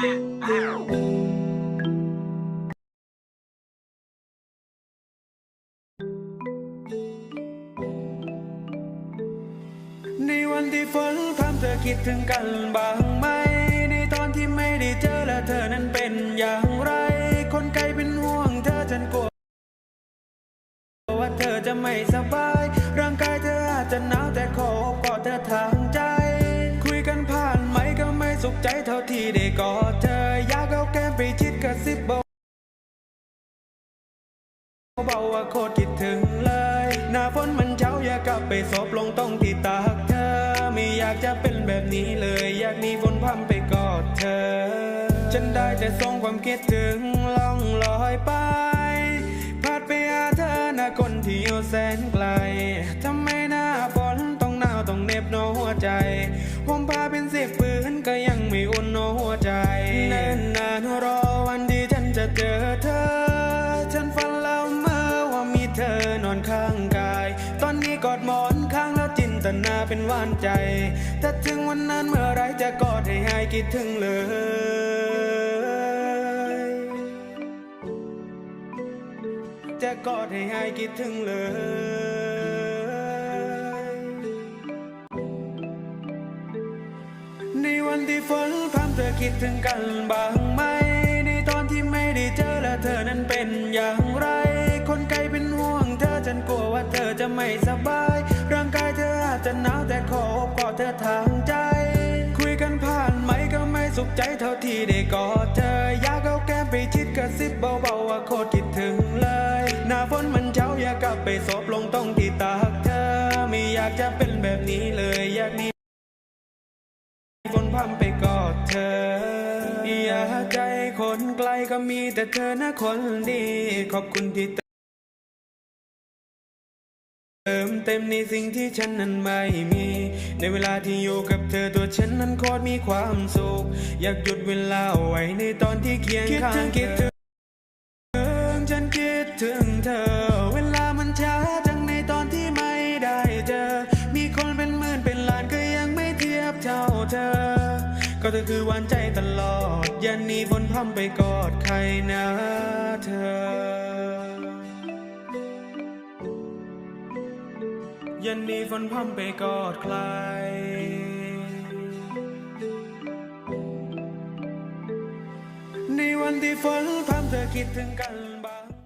ในวันที่ฝนพรำเธอคิดถึงกันบ้างไหม ในตอนที่ไม่ได้เจอและเธอนั้นเป็นอย่างไร คนไกลเป็นห่วงเธอฉันกลัวว่าเธอจะไม่สบาย ร่างกายเธออาจจะหนาวแต่ขอกอดเธอทางใจ คุยกันผ่านไหมก็ไม่สุขใจเท่าที่ได้กอด ซิบเบาเบาว่าโคตรคิดถึงเลย หน้าฝนมันเช้าอยากกลับไปสบลงตรงที่ตากเธอ ไม่อยากจะเป็นแบบนี้เลย อยากหนีฝนพรำไปกอดเธอ ฉันได้แต่ส่งความคิดถึงล่องลอยไปพาดไปหาเธอนะคนที่อยู่แสนไกลทำไมหน้าฝนต้องหนาวต้องเหน็บโนหัวใจ ธอนอนข้างกาย ตอนนี้กอดหมอนข้างแล้วจินตนาเป็นหวานใจถ้าถึงวันนั้นเมื่อไรจะกอดให้หายคิดถึงเลยจะกอดให้หายคิดถึงเลยในวันที่ฝนพรำเธอคิดถึงกันบ้างไหมในตอนที่ไม่ได้เจอและเธอนั้นเป็นอย่าง จะหนาวแต่ขอโอบกอดเธอทางใจ คุยกันผ่านไหมก็ไม่สุขใจเท่าที่ได้กอดเธอ อยากเอาแก้มไปชิดกระซิบเบาๆว่าโคตรคิดถึงเลย หน้าฝนมันเช้าอยากกลับไปสบลงตรงที่ตากเธอ ไม่อยากจะเป็นแบบนี้เลยอยากหนีฝนพรำไปกอดเธอ อย่าใจคนไกลก็มีแต่เธอนะคนดี ขอบคุณที่เติ เต็มในสิ่งที่ฉันนั้นไม่มี ในเวลาที่อยู่กับเธอตัวฉันนั้นโคตรมีความสุข อยากหยุดเวลาไว้ในตอนที่เคียงข้างคิดถึงฉันคิดถึงเธอ เวลามันช้าจังในตอนที่ไม่ได้เจอ มีคนเป็นหมื่นเป็นล้านก็ยังไม่เทียบเท่าเธอ ก็เธอคือหวานใจตลอดย่าหนีฝนพร่ำไปกอดใครนะเธ เย็นนีฝนพร่ำไปกอดใคร ในวันที่ฝนพร่ำเธอคิดถึงกัน